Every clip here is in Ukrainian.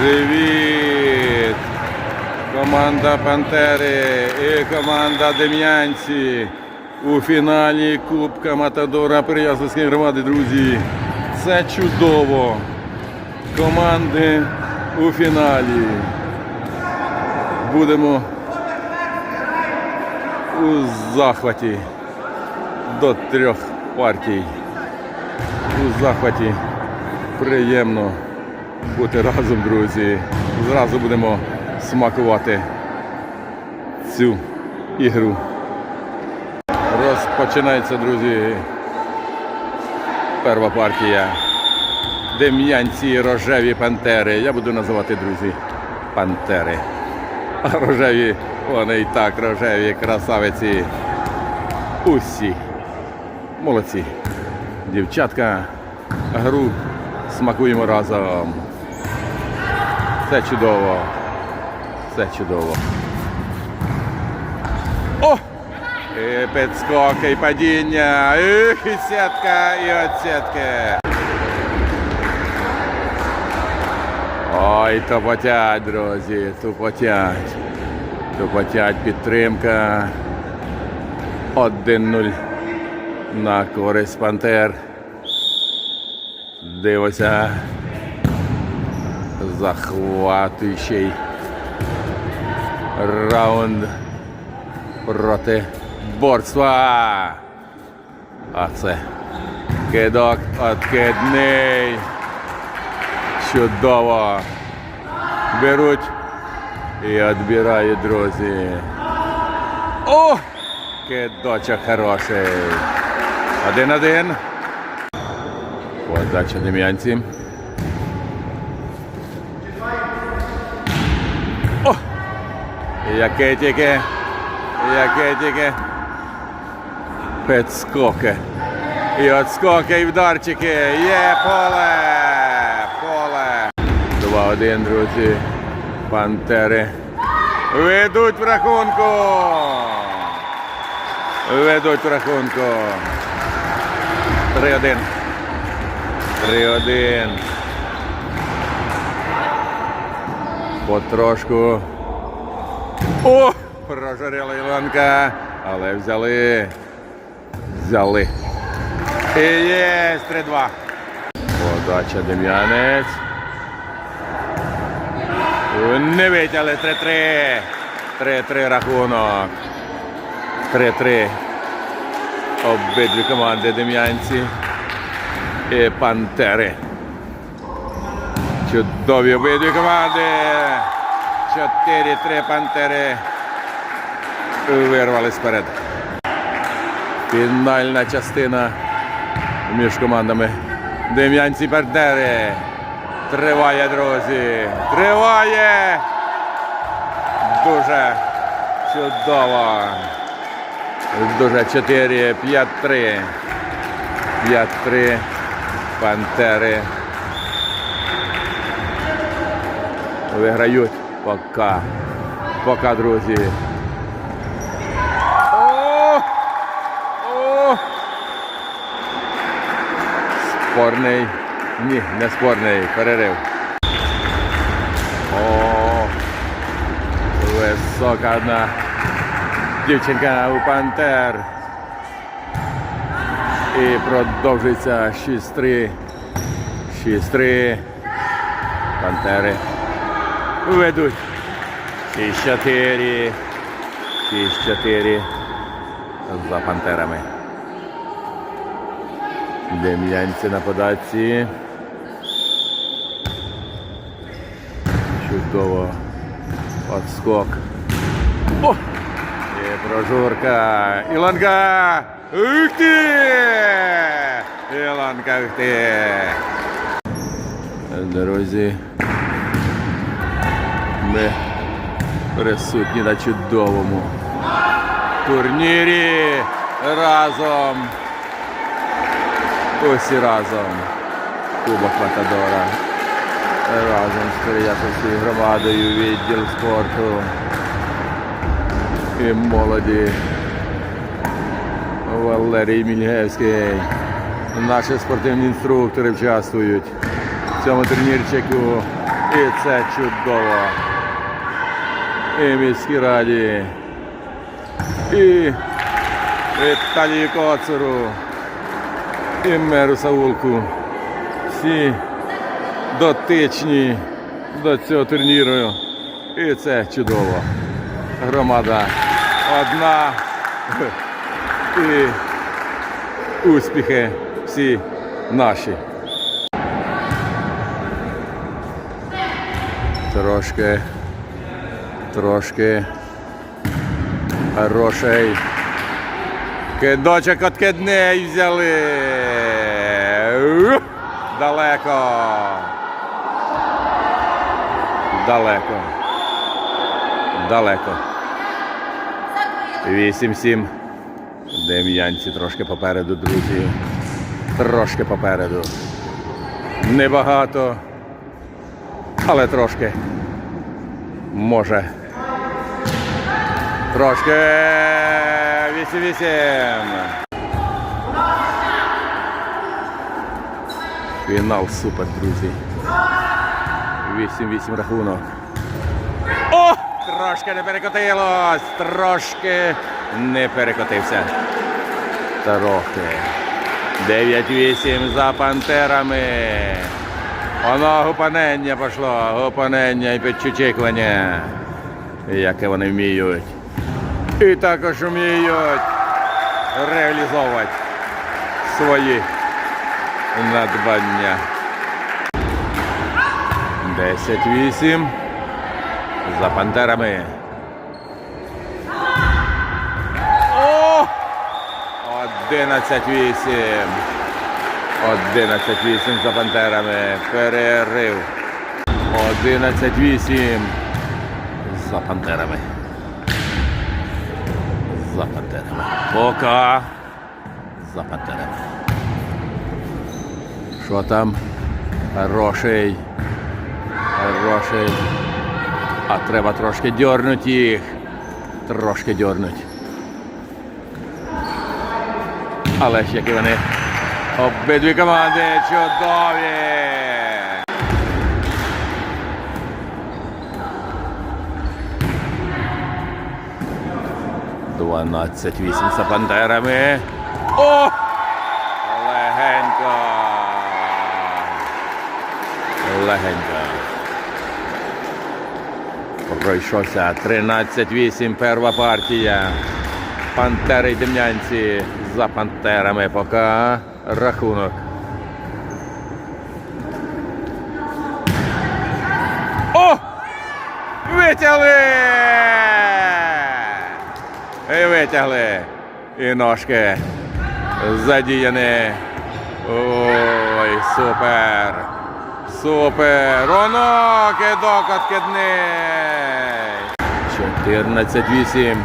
Привіт! Команда Пантери і команда Дем'янці у фіналі Кубка Матадора Переяславської громади, друзі. Це чудово. Команди у фіналі. Будемо у захваті до трьох партій. У захваті приємно бути разом, друзі. Зразу будемо смакувати цю ігру. Розпочинається, друзі. Перша партія. Дем'янці рожеві пантери. Я буду називати, друзі, пантери. А рожеві, вони і так рожеві красавиці. Усі. Молодці. Дівчатка, гру смакуємо разом. Це чудово. Це чудово. О! І підскоки, і падіння. Ех, і сітка, і от сітки. Ой, топотять, друзі, тупотять. Тупотять підтримка. 1-0 на користь Пантер. Дивися. Захватуючий раунд проти борства. А це кидок откидний. Чудово. Беруть і відбирають, друзі. О! Кидочок хороший. Один-один. Подача Дем'янці. Яке тільки, яке тільки підскоки. І отскоки, і вдарчики. Є поле! Поле! 2-1, друзі. Пантери. Ведуть в рахунку. Ведуть в рахунку. 3-1. 3-1. Потрошку. О! Прожарила Ілонка. Але взяли. Взяли. І є 3-2. Подача Дем'янець. Не витягли 3-3. 3-3 рахунок. 3-3. Обидві команди Дем'янці і Пантери. Чудові обидві команди. 4-3 Пантери. Вирвались вперед. Фінальна частина між командами. Дем'янці Пантери. Триває, друзі. Триває. Дуже чудово. Дуже 4, 5-3. 5-3. Пантери. Виграють пока. Пока, друзі. О! О! Спорний. Ні, не спорний. Перерив. О! Висока одна дівчинка у Пантер. І продовжується 6-3. 6-3. Пантери ведуть. 6-4. 6-4 за пантерами. Дем'янці на подачі. Чудово. Отскок. О! І прожурка. Іланка! Ух ти! Іланка, ух ти! Друзі, ми присутні на чудовому турнірі разом. Усі разом. Кубок Матадора. Разом з Переяславською громадою, відділ спорту і молоді. Валерій Мільгевський. Наші спортивні інструктори участвують в цьому турнірчику. І це чудово. І міській раді. І Віталію Коцуру. І меру Саулку. Всі дотичні до цього турніру. І це чудово. Громада одна. І успіхи всі наші. Трошки. Трошки. Хороший. Кидочок откидний взяли. Далеко. Далеко. Далеко. 8-7. Дем'янці трошки попереду, друзі. Трошки попереду. Небагато. Але трошки. Може. Трошки. 8-8. Фінал супер, друзі. 8-8 рахунок. О! Трошки не перекотилось. Трошки не перекотився. Трохи. 9-8 за пантерами. Воно гупанення пішло. Гупанення і підчучикування. Яке вони вміють. І також вміють реалізовувати свої надбання. 10-8 за пантерами. О! 11-8. 11-8 за пантерами. Перерив. 11-8 за пантерами. За пантерами. Пока. За пантерами. Що там? Хороший. Хороший. А треба трошки дьорнути їх. Трошки дьорнуть. Але ж які вони обидві команди чудові. Дванадцять вісім за пантерами. О! Легенько. Легенько. Пройшовся 13-8 перша партія. Пантери Дем'янці за пантерами поки рахунок. О! Витягли! І витягли. І ножки задіяні. Ой, супер! Супер! Воно кидок откидний! 14-8.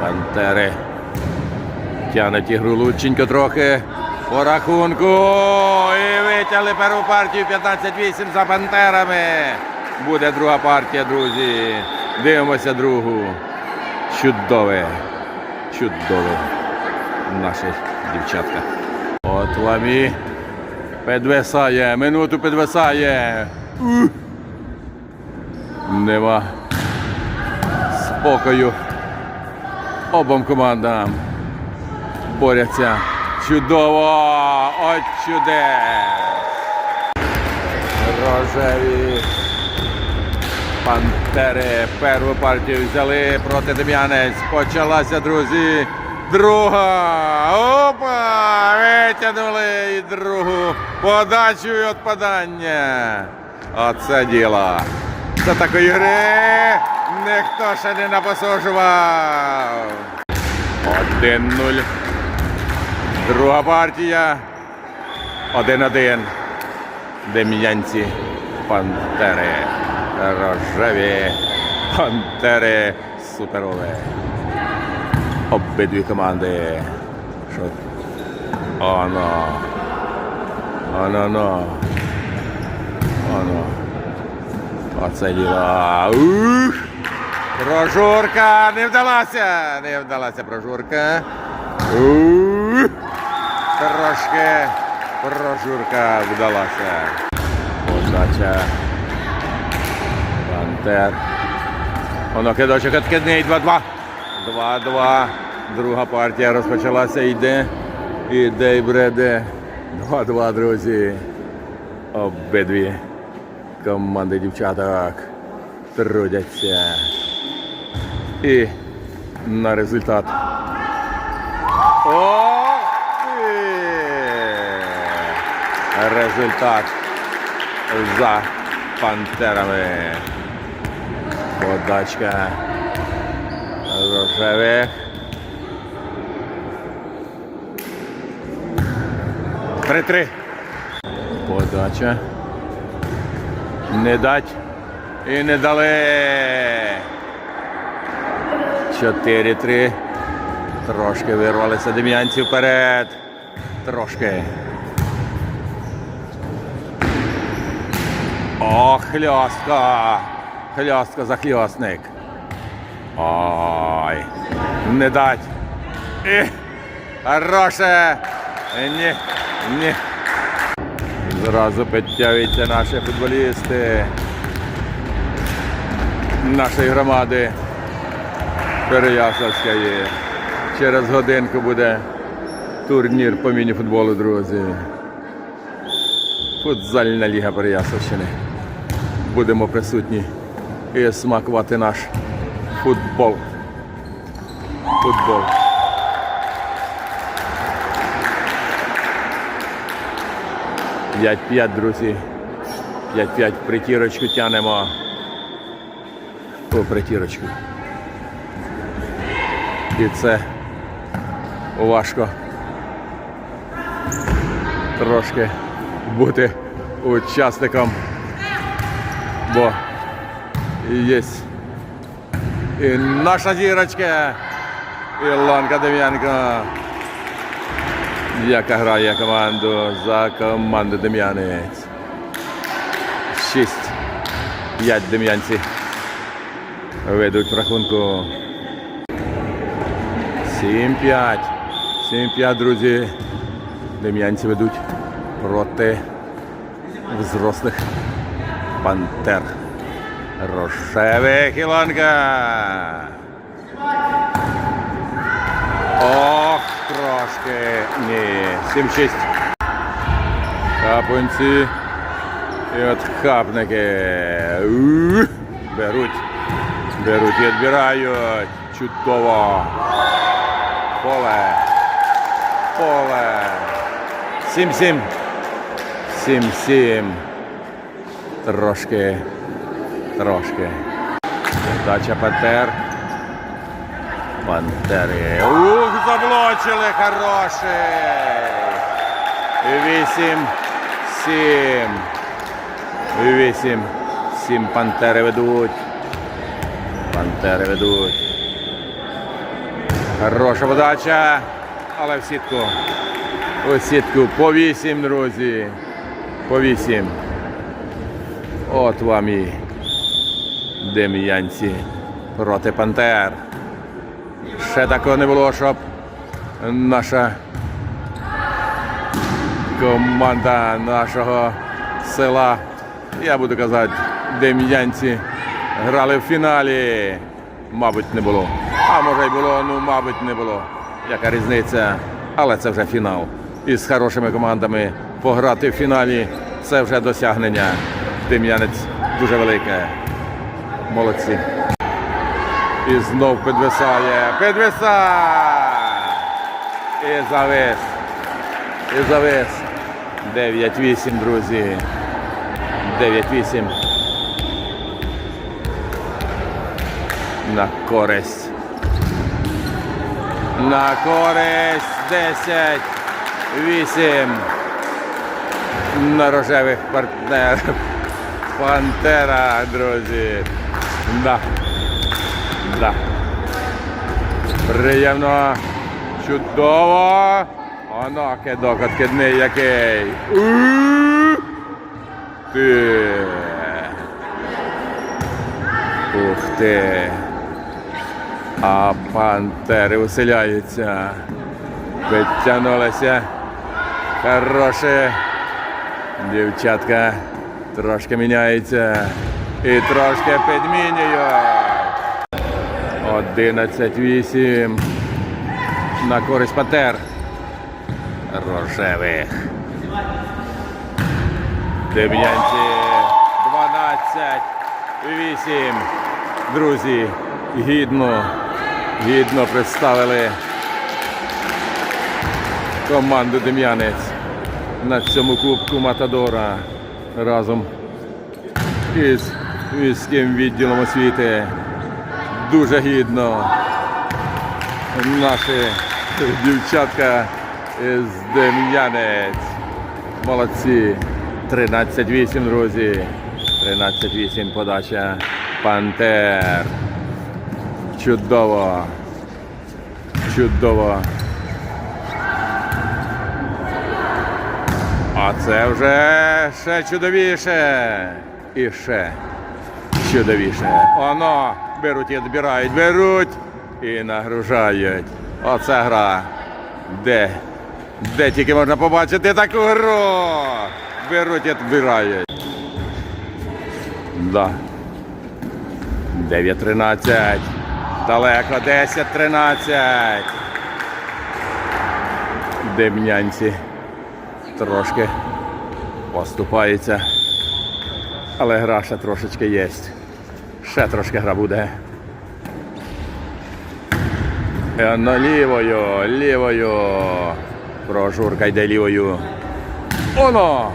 Пантери. Тянуть ігру лученько трохи. По рахунку. І витягли першу партію 15-8 за пантерами. Буде друга партія, друзі. Дивимося другу. Чудове. Чудове. Наші дівчатка. От вам і підвисає. Минуту підвисає. Ух. Нема спокою обом командам борються чудово, от чудес. Рожеві пантери першу партію взяли проти Дем'янець. Почалася, друзі. Друга. Опа! Витягнули і другу подачу і відпадання. Оце діло. Це такої гри ніхто ще не напосожував. 1-0. Друга партія. 1-1. Дем'янці. Пантери. Рожеві. Пантери. Суперове. Обидві команди. Що? Оно. Оно-но. Оно. Оце діло. Ух! Прожурка не вдалася. Не вдалася прожурка. Ух! Трошки прожурка вдалася. Подача. Пантер. Воно кидочок відкидний. 2-2. 2-2. Друга партія розпочалася. Йде. Іде і бреде. 2-2, друзі. Обидві команди дівчаток трудяться. І на результат. Ти! Результат за пантерами. Подачка рожевих. Три-три. Подача. Не дать. І не дали. 4-3. Трошки вирвалися дем'янці вперед. Трошки. О, хльостка. Хльостка за хльостник. Ой. Не дать. Хороше. Ні. Ні. Зразу підтягуються наші футболісти нашої громади Переяславської. Через годинку буде турнір по міні-футболу, друзі. Футзальна ліга Переяславщини. Будемо присутні і смакувати наш футбол. Футбол. П'ять-п'ять, друзі. П'ять-п'ять притірочку тянемо. По притірочку. І це важко трошки бути учасником, бо є і наша зірочка Ілонка Дем'янко, яка грає команду за команду Дем'янець. Шість. П'ять дем'янці ведуть в рахунку. 7-5. 7-5, друзі. Дем'янці ведуть проти взрослих пантер. Рошевих Ілонка. Ох, трошки. Ні. 7-6. Капунці. І от хапники. Беруть. Беруть і відбирають. Чудово. Поле. Поле. 7-7. 7-7. Трошки. Трошки. Дача Пантер. Пантери. Ух, заблочили хороший. 8-7. 8. 7 пантери ведуть. Пантери ведуть. Хороша подача. Але в сітку. У сітку по 8, друзі. По 8. От вам і дем'янці проти пантер. Ще такого не було, щоб наша команда нашого села, я буду казати, дем'янці грали в фіналі. Мабуть, не було. А може й було, ну мабуть, не було. Яка різниця? Але це вже фінал. І з хорошими командами пограти в фіналі це вже досягнення. Дем'янець дуже велике. Молодці. І знов підвисає. Підвисає! І завис. І завис. 9-8, друзі. 9-8. На користь. На користь 10. 8. На рожевих партнерів. Пантера, друзі. Да. Да. Приємно. Чудово. Оно кидок откидний який. Ти. Ух ти. А пантери веселяються. Підтягнулися. Хороші. Дівчатка Трошки міняється. І трошки підмінюють. 11-8. На користь пантер. Рожевих. Дем'янці 12-8. Друзі, гідно, гідно представили команду Дем'янець на цьому кубку Матадора разом із міським відділом освіти. Дуже гідно. Наші дівчатка із Дем'янець. Молодці. 13-8, друзі. 13-8 подача Пантер. Чудово. Чудово. А це вже ще чудовіше. І ще чудовіше. Оно беруть і відбирають, беруть і нагружають. Оце гра. Де? Де тільки можна побачити таку гру. Беруть і відбирають. Да. 9-13. Далеко 10-13. Дем'янці трошки поступається. Але гра ще трошечки є. Ще трошки гра буде. Е, ну, лівою, лівою. Прожурка йде лівою. Оно!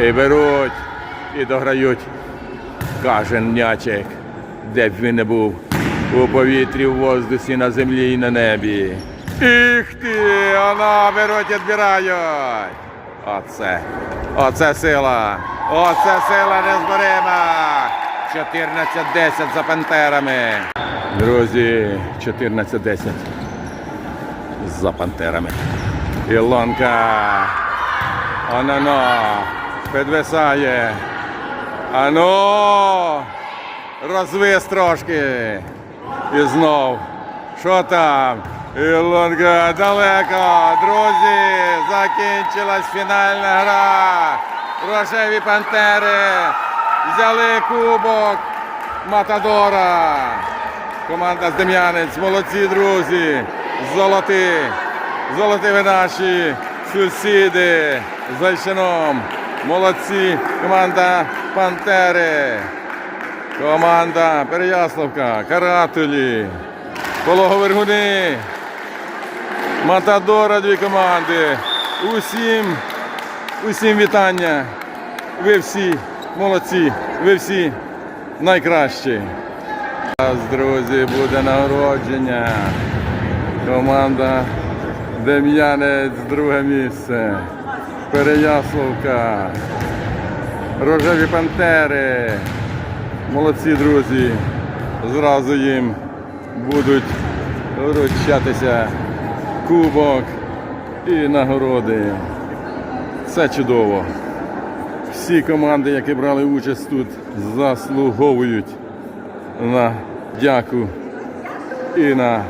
І беруть, і дограють. Кожен м'ячик, де б він не був. У повітрі, в воздусі, на землі і на небі. Іх ти! Оно беруть і відбирають. Оце. Оце сила. Оце сила незборима. 14-10 за пантерами. Друзі, 14-10 за пантерами. Ілонка. Оно підвисає. Ано. Розвис трошки. І знов. Що там? Ілонка далеко. Друзі, закінчилась фінальна гра. Рожеві пантери взяли кубок Матадора. Команда з Дем'янець. Молодці, друзі. Золоті. Золоті ви наші сусіди з Гайшином. Молодці. Команда Пантери. Команда Переяславка, Каратулі, Пологовергуни, Матадора дві команди. Усім, усім вітання. Ви всі молодці, ви всі найкращі. Зараз, друзі, буде нагородження. Команда Дем'янець, друге місце. Переяславка. Рожеві пантери. Молодці друзі. Зразу їм будуть вручатися кубок і нагороди. Це чудово. Всі команди, які брали участь тут, заслуговують на дяку і на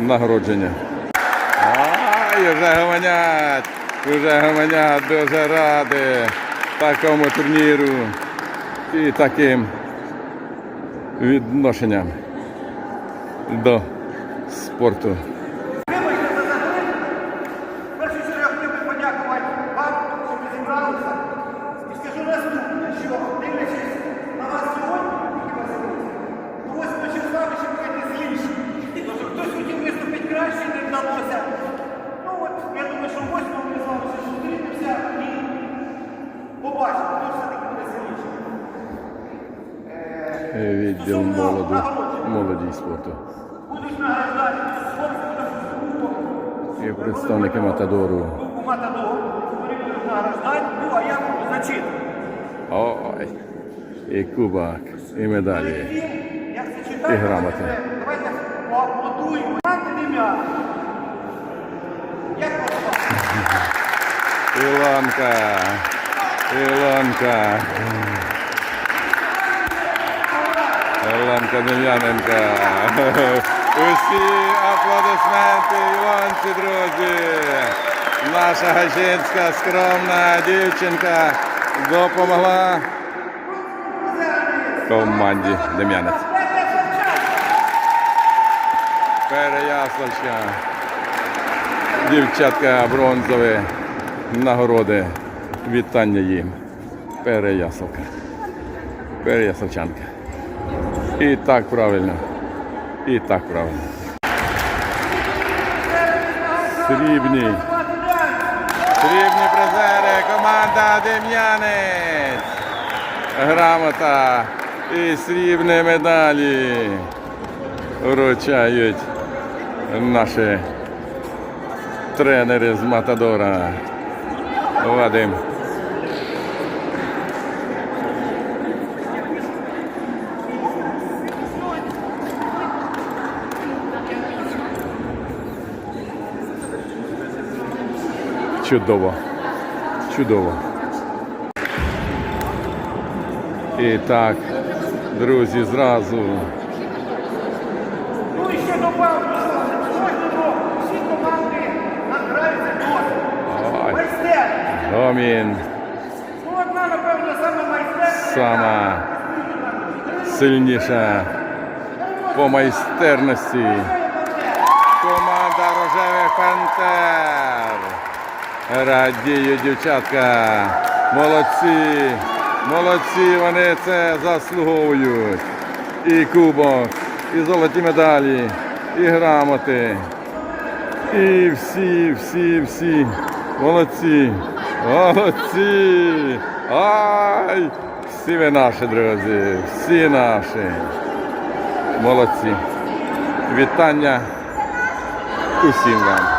нагородження. Ай, вже гомонять, вже гомонять, дуже раді такому турніру і таким відношенням до спорту. В першу чергу я хотів би подякувати вам, що ви зібралися. І скажу наступне, що дивлячись на вас сьогодні, які вас зібралися, то ось до числа ви ще будете зліші. Тому що хтось хотів виступити краще, не вдалося. Ну от, я думаю, що восьмого ми з вами ще зустрінемося і побачимо, хто все-таки буде сильніший. Відділ молоді, молоді спорту. Будуть награждати хлопці, І представники Матадору. Матадор, ну а я зачитувати. Ой. І кубок, і медалі. І грамоти. Давайте поаплодуємо. Ілонка. Ілонка. Ілонка Дем'яненка. Усі аплодисменти Ілонці, друзі. Наша гачинська скромна дівчинка допомогла команді Дем'янець. Переяславська. Дівчатка бронзові нагороди. Вітання їм. Переяславка. Переяславчанка. І так правильно. І так правильно. Срібні. Срібні призери. Команда Дем'янець. Грамота і срібні медалі вручають наші тренери з Матадора. Вадим. Чудово. Чудово. І так, друзі, зразу. Ну і ще добавлю, що кожного всі команди награються досить. Гомін. Ну, одна, напевно, саме майстерність. Сама сильніша по майстерності. Радію, дівчатка. Молодці. Молодці, вони це заслуговують. І кубок, і золоті медалі, і грамоти. І всі, всі, всі. Молодці. Молодці. Ай! Всі ви наші, друзі. Всі наші. Молодці. Вітання усім вам.